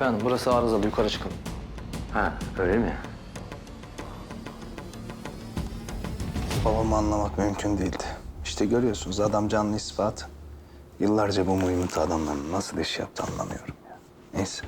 Hanım burası arızalı yukarı çıkın. Ha öyle mi? Babamı anlamak mümkün değildi. İşte görüyorsunuz adam canlı ispat. Yıllarca bu muhimmat adamların nasıl iş yaptı anlamıyorum ya. Neyse.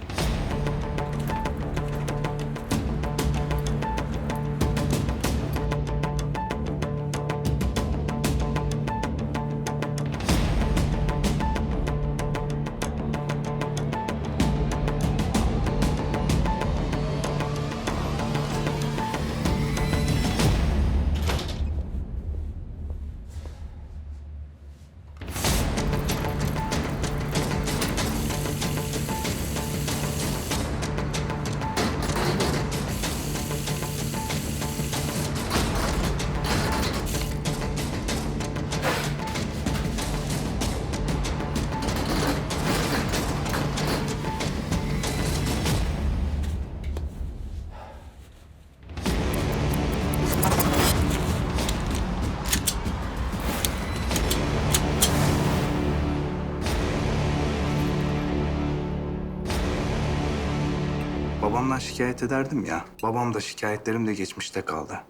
Babamdan şikayet ederdim ya. Babam da şikayetlerim de geçmişte kaldı.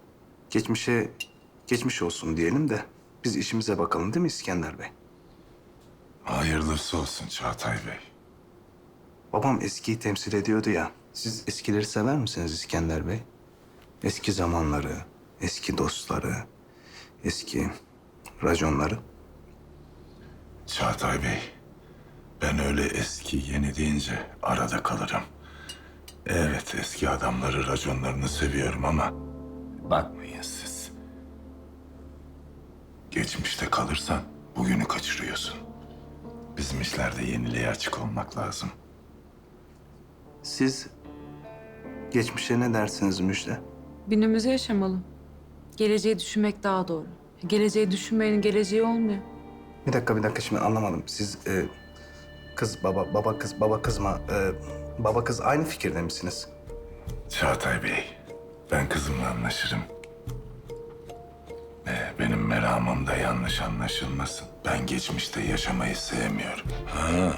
Geçmişe geçmiş olsun diyelim de biz işimize bakalım değil mi İskender Bey? Hayırlısı olsun Çağatay Bey. Babam eskiyi temsil ediyordu ya. Siz eskileri sever misiniz İskender Bey? Eski zamanları, eski dostları, eski raconları. Çağatay Bey, ben öyle eski yeni deyince arada kalırım. Eski adamları, raconlarını seviyorum ama bakmayın siz. Geçmişte kalırsan bugünü kaçırıyorsun. Bizim işlerde yeniliğe açık olmak lazım. Siz geçmişe ne dersiniz Müjde? Günümüzü yaşamalı. Geleceği düşünmek daha doğru. Geleceği düşünmeyenin geleceği olmuyor. Bir dakika bir dakika şimdi anlamadım. Siz e, kız baba baba kız baba kızma e, baba kız aynı fikirde misiniz? Çağatay Bey, ben kızımla anlaşırım. Ee, benim meramımda yanlış anlaşılmasın. Ben geçmişte yaşamayı sevmiyorum. Ha,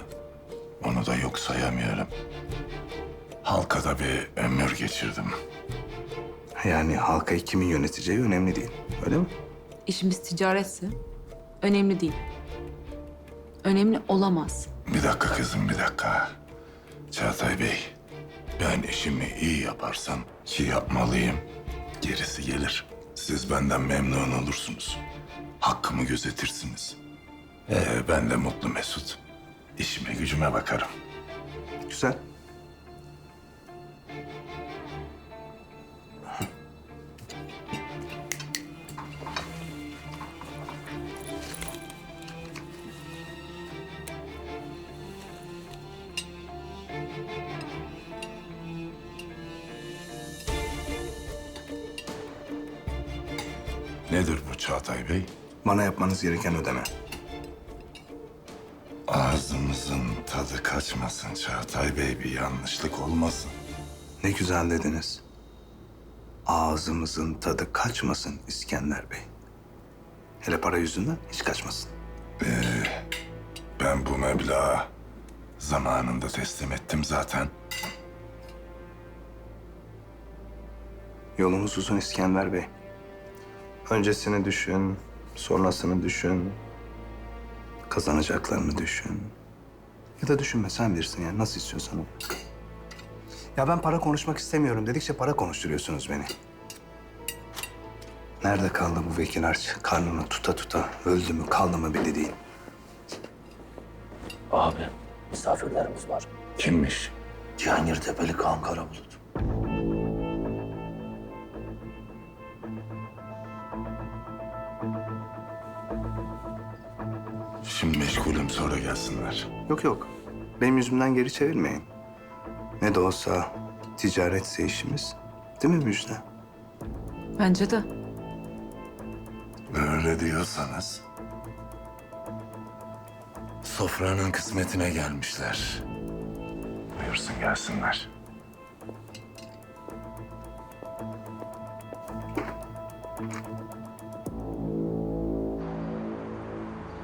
onu da yok sayamıyorum. Halkada bir ömür geçirdim. Yani halkayı kimin yöneteceği önemli değil. Öyle mi? İşimiz ticaretse önemli değil. Önemli olamaz. Bir dakika kızım, bir dakika. Çağatay Bey, ben işimi iyi yaparsam ki yapmalıyım. Gerisi gelir. Siz benden memnun olursunuz. Hakkımı gözetirsiniz. Ee, ben de mutlu mesut. İşime gücüme bakarım. Güzel. Bana yapmanız gereken ödeme. Ağzımızın tadı kaçmasın Çağatay Bey. Bir yanlışlık olmasın. Ne güzel dediniz. Ağzımızın tadı kaçmasın İskender Bey. Hele para yüzünden hiç kaçmasın. Ben bu meblağı zamanında teslim ettim zaten. Yolumuz uzun İskender Bey. Öncesini düşün, sonrasını düşün. Kazanacaklarını düşün. Ya da düşünme sen bilirsin ya nasıl istiyorsan. Ya ben para konuşmak istemiyorum dedikçe para konuşturuyorsunuz beni. Nerede kaldı bu vekil harç? Karnını tuta tuta öldü mü kaldı mı belli değil. Abi misafirlerimiz var. Kimmiş? Cihangir Tepeli Kaan Karabulut. Meşgulüm sonra gelsinler. Yok yok. Benim yüzümden geri çevirmeyin. Ne de olsa ticaretse işimiz. Değil mi Müjde? Bence de. Öyle diyorsanız. Sofranın kısmetine gelmişler. Buyursun gelsinler.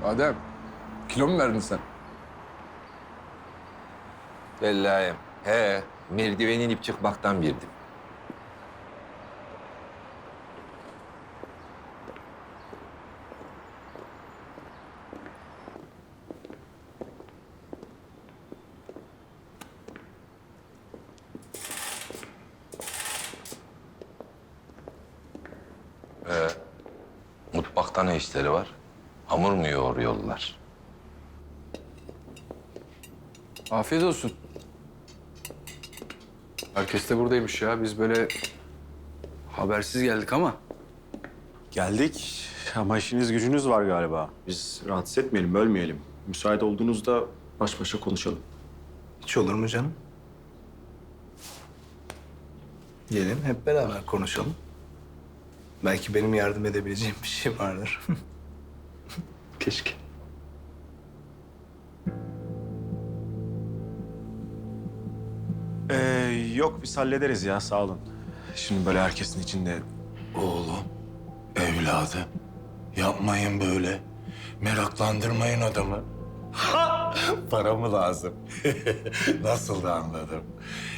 Adem, kilo mu verdin sen? Bella'yım. He, merdiveni inip çıkmaktan bildim. Ee, mutfakta ne işleri var? Hamur mu yoğuruyorlar? Afiyet olsun. Herkes de buradaymış ya. Biz böyle habersiz geldik ama. Geldik ama işiniz gücünüz var galiba. Biz rahatsız etmeyelim, bölmeyelim. Müsait olduğunuzda baş başa konuşalım. Hiç olur mu canım? Gelin hep beraber konuşalım. Belki benim yardım edebileceğim bir şey vardır. Keşke. Yok biz hallederiz ya sağ olun. Şimdi böyle herkesin içinde Oğlum, evladım. Yapmayın böyle. Meraklandırmayın adamı. Para mı lazım? Nasıl da anladım.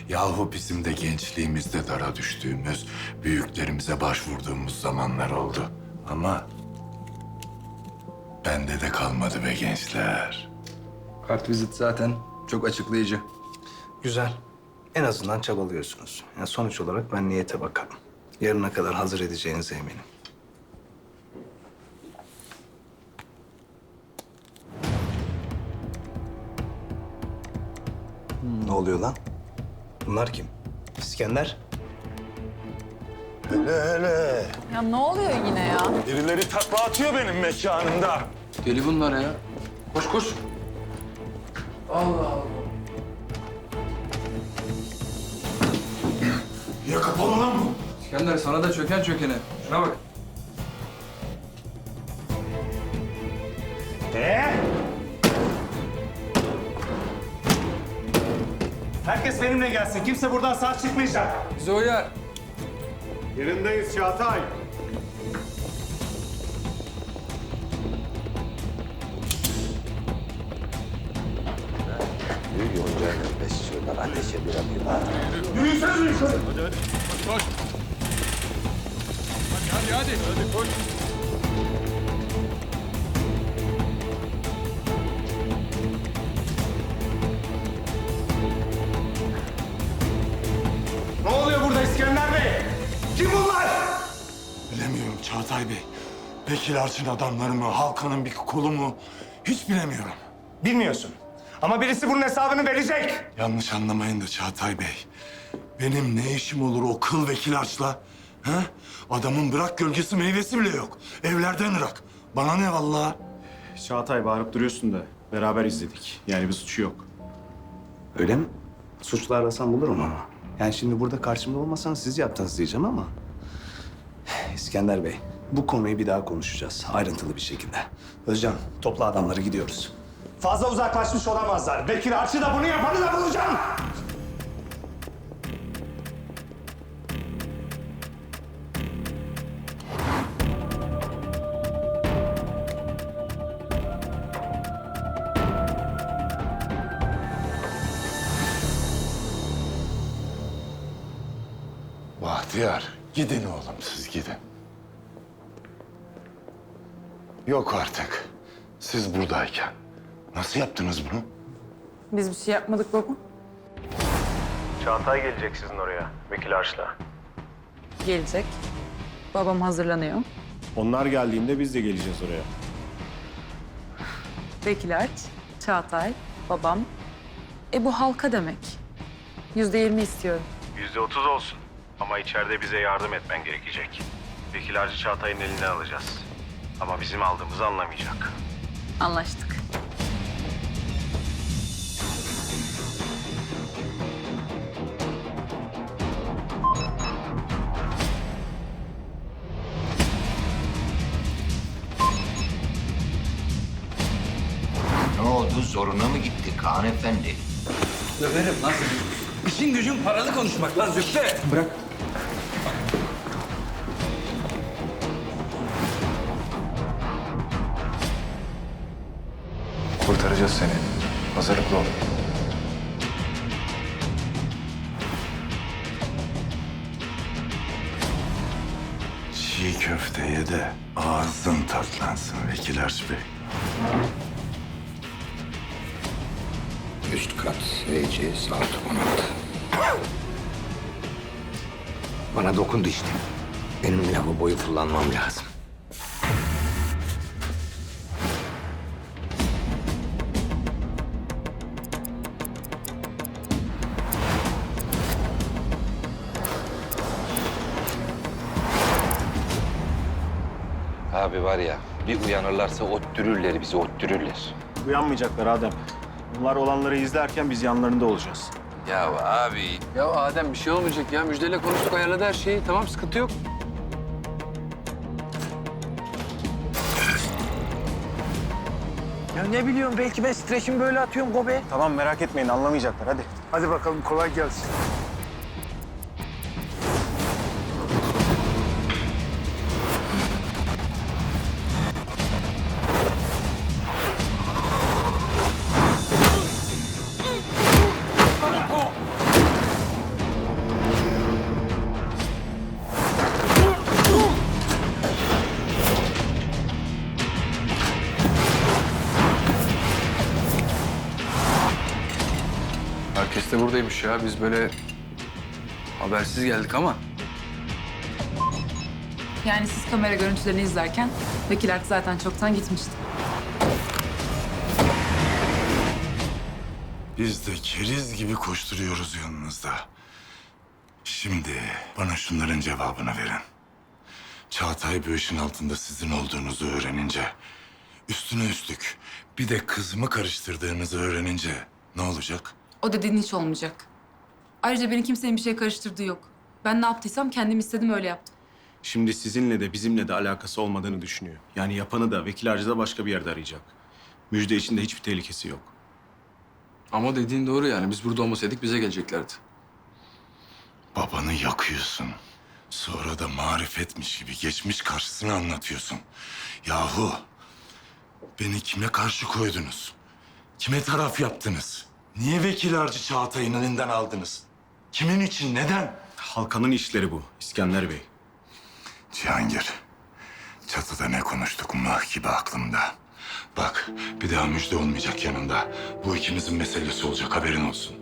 Yahu bizim de gençliğimizde dara düştüğümüz, büyüklerimize başvurduğumuz zamanlar oldu. Ama bende de kalmadı be gençler. Kartvizit zaten çok açıklayıcı. Güzel. En azından çabalıyorsunuz. Yani sonuç olarak ben niyete bakarım. Yarına kadar hazır edeceğinize eminim. Ne oluyor lan? Bunlar kim? İskender? Hele hele. Ya ne oluyor yine ya? Birileri takla atıyor benim mekanımda. Deli bunlar ya. Koş koş. Ya kapalı lan bu. İskender sana da çöken çökene. Şuna bak. Herkes benimle gelsin. Kimse buradan sağ çıkmayacak. Bize uyar. Yerindeyiz Çağatay. Ne oluyor burada İskender Bey? Kim bunlar? Bilemiyorum Çağatay Bey. Vekil Arçın adamları mı, halkanın bir kolu mu? Hiç bilemiyorum. Bilmiyorsun. Ama birisi bunun hesabını verecek. Yanlış anlamayın da Çağatay Bey. Benim ne işim olur o kıl vekil Arç'la? Ha? Adamın bırak gölgesi meyvesi bile yok. Evlerden ırak. Bana ne vallahi? Çağatay bağırıp duruyorsun da beraber izledik. Yani bir suçu yok. Öyle mi? Suçlu arasam bulurum ama. Yani şimdi burada karşımda olmasan siz yaptınız diyeceğim ama... İskender Bey, bu konuyu bir daha konuşacağız. Ayrıntılı bir şekilde. Özcan, topla adamları gidiyoruz. Fazla uzaklaşmış olamazlar. Vekil Arçı da bunu yapanı da bulacağım. Bahtiyar, gidin oğlum siz gidin. Yok artık. Siz buradayken. Nasıl yaptınız bunu? Biz bir şey yapmadık baba. Çağatay gelecek sizin oraya. Vekil Arç'la. Gelecek. Babam hazırlanıyor. Onlar geldiğinde biz de geleceğiz oraya. Vekil Arç, Çağatay, babam. E bu halka demek. Yüzde yirmi istiyorum. Yüzde otuz olsun. Ama içeride bize yardım etmen gerekecek. Vekil Arçı Çağatay'ın elinden alacağız. Ama bizim aldığımızı anlamayacak. Anlaştık. Tuz zoruna mı gitti Kaan Efendi? Döverim lan seni. İşin gücün paralı konuşmak lan Züppe. Bırak. Kurtaracağız seni. Hazırlıklı ol. Çiğ köfteye de ağzın tatlansın Vekil Arş Bey. Üst kat SC saat 16. Bana dokundu işte. Benim lavaboyu kullanmam lazım. Abi var ya bir uyanırlarsa öttürürler bizi öttürürler. Uyanmayacaklar Adem. Bunlar olanları izlerken biz yanlarında olacağız. Ya abi Ya Adem bir şey olmayacak ya. Müjdeyle konuştuk ayarladı her şeyi. Tamam sıkıntı yok. Ya ne biliyorum belki ben streçimi böyle atıyorum Gobe. Tamam merak etmeyin anlamayacaklar hadi. Hadi bakalım kolay gelsin. De buradaymış ya. Biz böyle habersiz geldik ama. Yani siz kamera görüntülerini izlerken vekil artık zaten çoktan gitmişti. Biz de keriz gibi koşturuyoruz yanınızda. Şimdi bana şunların cevabını verin. Çağatay bu işin altında sizin olduğunuzu öğrenince... ...üstüne üstlük bir de kızımı karıştırdığınızı öğrenince ne olacak? O dediğin hiç olmayacak. Ayrıca beni kimsenin bir şey karıştırdığı yok. Ben ne yaptıysam kendim istedim öyle yaptım. Şimdi sizinle de bizimle de alakası olmadığını düşünüyor. Yani yapanı da vekil harcı da başka bir yerde arayacak. Müjde içinde hiçbir tehlikesi yok. Ama dediğin doğru yani. Biz burada olmasaydık bize geleceklerdi. Babanı yakıyorsun. Sonra da marifetmiş gibi geçmiş karşısına anlatıyorsun. Yahu beni kime karşı koydunuz? Kime taraf yaptınız? Niye vekil harcı Çağatay'ın elinden aldınız? Kimin için, neden? Halkanın işleri bu İskender Bey. Cihangir, çatıda ne konuştuk mıh gibi aklımda. Bak, bir daha müjde olmayacak yanında. Bu ikimizin meselesi olacak, haberin olsun.